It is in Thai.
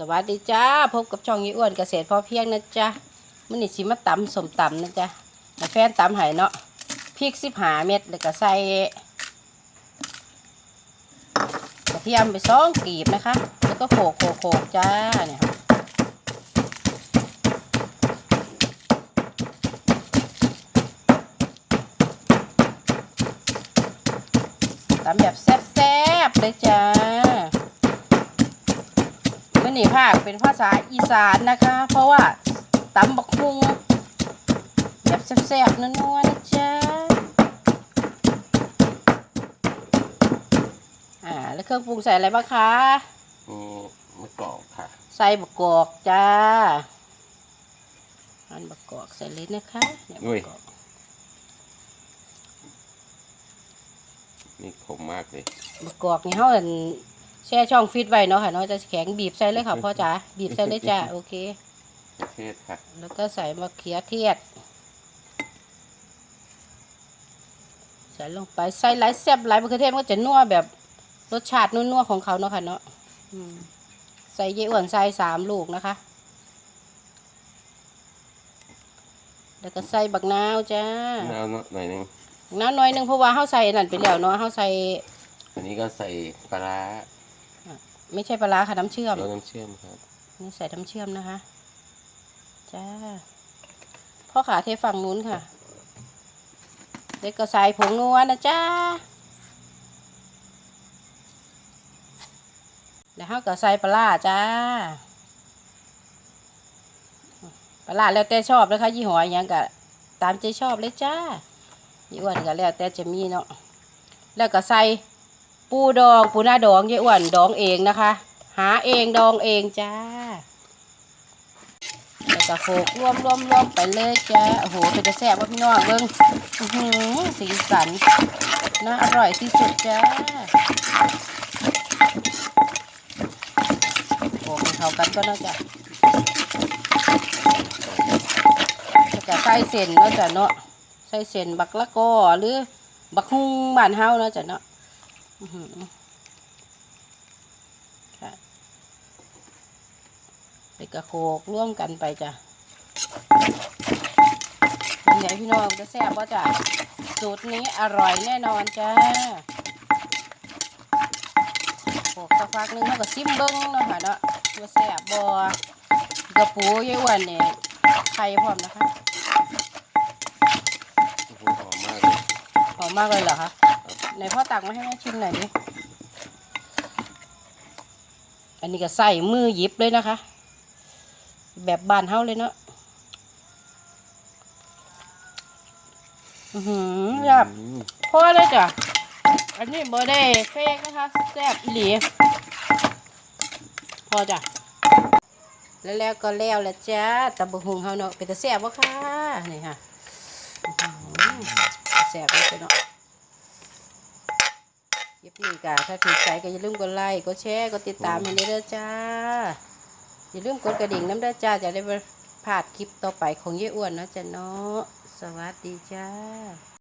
สวัสดีจ้า พบกับช่องยี่อ้วนเกษตรพอเพียงนะจ๊ะมันนี่สิมาตำสมตำนะจ๊ะแฟนตำให้เนาะพริกสิบหาเม็ดแล้วก็ใส่กระเทียมไปสองกีบนะคะ แล้วก็โขกโขกโขกจ้าเนี่ยตำแบบแซ่บๆเลยจ้า นี้ภาคเป็นภาษาอีสานนะคะ เพราะว่าตำบักฮุงแบบแซ่บๆนัวๆนะจ๊ะอ่าแล้วเครื่องปรุงใส่อะไรบ้างคะมีมะกอกค่ะใส่บักกอกจ้าอันบักกอกใส่เลยนะคะเนี่ยบักกอกนี่ขมมากเลยบักกอกนี่เขาเห็น แช่ช่องฟิตไว้เนาะค่ะเนาะจะแข็งบีบใส่เลยค่ะพ่อจ๋าบีบใส่เลยจ้าโอเคประเทศค่ะแล้วก็ใส่มะเขือเทศใส่ลงไปใส่หลายแซ่บหลายมะเขือเทศมันก็จะนัวแบบรสชาตินัวๆของเขาเนาะค่ะเนาะอืมใส่เยอะอ่อนใส่สามลูกนะคะ แล้วก็ใส่บักนาวจ้าน้ำหน่อยหนึงบักนาวหน่อยหนึงเพราะว่าเขาใส่นั่นไปแล้วเนาะเขาใส่ อันนี้ก็ใส่ปลาร้า ไม่ใช่ปลาร้าค่ะน้ำเชื่อม แล้วน้ำเชื่อมครับ นี่ใส่น้ำเชื่อมนะคะ จ้า พ่อขาเทฝั่งนู้นค่ะ เด็กก็ใส่ผงนัวนะจ้าแล้วเขาก็ใส่ปลาร้าจ้า ปลาร้าแล้วแต่ชอบนะคะยี่ห้อหยังก็ตามใจชอบเลยจ้ายี่อ้วนก็แล้วแต่จะมีเนาะ แล้วก็ใส่ ปูดองปูหน้าดองยี่อ้วนดองเองนะคะ หาเองดองเองจ้าแล้วก็โขกรวมรวมรวมไปเลยจ้าโอ้โหเป็นจะแซ่บว่าพี่น้องเบิ้งสีสันน่าอร่อยที่สุดจ้าโขกเข้ากันก็น่าจะแล้วก็ใส่เส้นเนาะจ้ะเนาะใส่เส้นบักละกอหรือบักฮุงบ้านเฮาเนาะจ้ะเนาะ ค่ะใส่กระโขกร่วมกันไปจ้ะเป็นไงพี่น้องจะแซ่บว่าจ้ะสูตรนี้อร่อยแน่นอนจ้าโขกสักพักนึงแล้วก็ซิมเบิ้งเนาะค่ะเนาะว่าแซ่บบกระปูยายอ้วนเนี่ยไข่พร้อมนะคะโอ้โหหอมมากเลยหอมมากเลยเหรอคะ ไหนพ่อตักมาให้แม่ชิมหน่อยดิ อันนี้ก็ใส่มือหยิบเลยนะคะ แบบบานเฮาเลยเนาะอือหือแบบอืมพอเลยจ้ะ อันนี้เบอร์ได้เฟกนะคะแซ่บอีหลีพอจ้ะแล้วแล้วก็แล้วแล้วจ้าตะบะหุงเฮาเนาะเป็นตะแซ่บวะค่ะนี่ค่ะแซ่บเลยเนาะ นี้กะถ้าถูกใจก็อย่าลืมกดไลค์กดแชร์กดติดตามให้ด้วยเด้อจ้า อย่าลืมกดกระดิ่งน้ำเด้อจ้าจะได้ไม่พลาดคลิปต่อไปของเย้อ้วนนะจ้ะเนาะสวัสดีจ้า